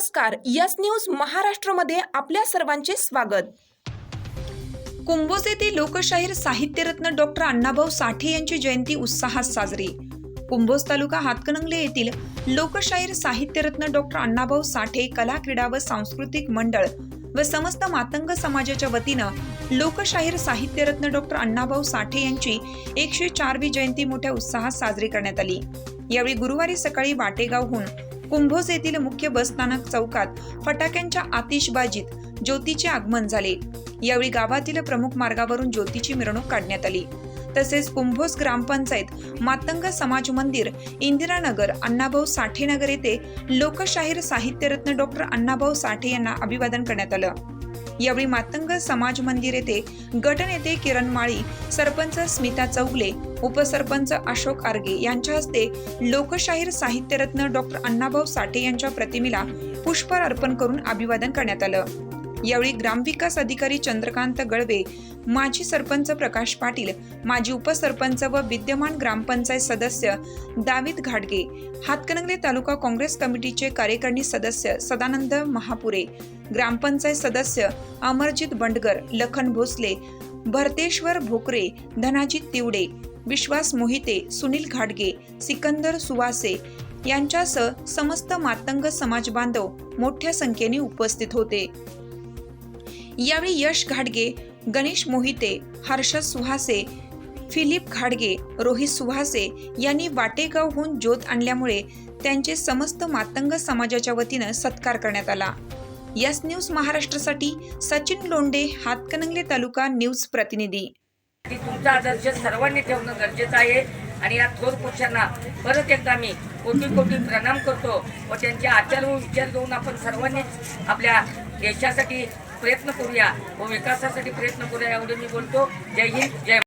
नमस्कार yes news महाराष्ट्रमध्ये आपल्या सर्वांचे स्वागत. कुंभोज येथे लोकशाहीर साहित्यरत्न डॉक्टर अण्णाभाऊ साठे यांची जयंती उत्साहात साजरी. कुंभोज तालुका हातकणंगले येथील लोकशाहीर साहित्यरत्न डॉक्टर अण्णाभाऊ साठे कला क्रीडा व सांस्कृतिक मंडळ व समस्त मातंग समाजाच्या वतीनं लोकशाहीर साहित्यरत्न डॉक्टर अण्णाभाऊ साठे यांची एकशे चारवी जयंती मोठ्या उत्साहात साजरी करण्यात आली. यावेळी गुरुवारी सकाळी वाटेगावहून कुंभोज येथील मुख्य बसस्थानक चौकात फटाक्यांच्या आतिषबाजीत ज्योतीचे आगमन झाले. यावेळी गावातील प्रमुख मार्गावरून ज्योतीची मिरवणूक काढण्यात आली. तसेच कुंभोज ग्रामपंचायत मातंग समाज मंदिर इंदिरानगर अण्णाभाऊ साठे नगर येथे लोकशाहीर साहित्यरत्न डॉक्टर अण्णाभाऊ साठे यांना अभिवादन करण्यात आलं. यावेळी मातंग समाज मंदिर येथे गटनेते किरण माळी सरपंच स्मिता चौगले उपसरपंच अशोक आर्गे यांच्या हस्ते लोकशाहीर साहित्यरत्न डॉक्टर अण्णाभाऊ साठे यांच्या प्रतिमेला पुष्पहार अर्पण करून अभिवादन करण्यात आलं. यावेळी ग्रामविकास अधिकारी चंद्रकांत गळवे माजी सरपंच प्रकाश पाटील माजी उपसरपंच व विद्यमान ग्रामपंचायत सदस्य दाविद घाटगे हातकणंगले तालुका काँग्रेस कमिटीचे कार्यकारिणी सदस्य सदानंद महापुरे ग्रामपंचायत सदस्य अमरजित बंडगर लखन भोसले भरतेश्वर भोकरे धनाजी तिवडे विश्वास मोहिते सुनील घाटगे सिकंदर सुवासे यांच्यासह समस्त मातंग समाज बांधव मोठ्या संख्येने उपस्थित होते. यावेळी यश घाडगे गणेश मोहिते हर्षद सुहासे फिलिप घाडगे रोहित सुहासे यांनी वाटेगावहून ज्योत आणल्यामुळे त्यांचे समस्त मातंग समाजाच्या वतीनं सत्कार करण्यात आला. यस न्यूज महाराष्ट्रासाठी सचिन लोंडे हातकणंगले तालुका न्यूज प्रतिनिधी. तुमचा आदर्श सर्वांनी ठेवणं गरजेचं आहे आणि या थोर पुरुषांना परत एकदा मी कोटी कोटी प्रणाम करतो व त्यांचे आचार व विचार घेऊन आपण सर्वांनीच आपल्या देशासाठी प्रयत्न करूया. व विकासासाठी प्रयत्न करूया एवढे मी बोलतो. जय हिंद जय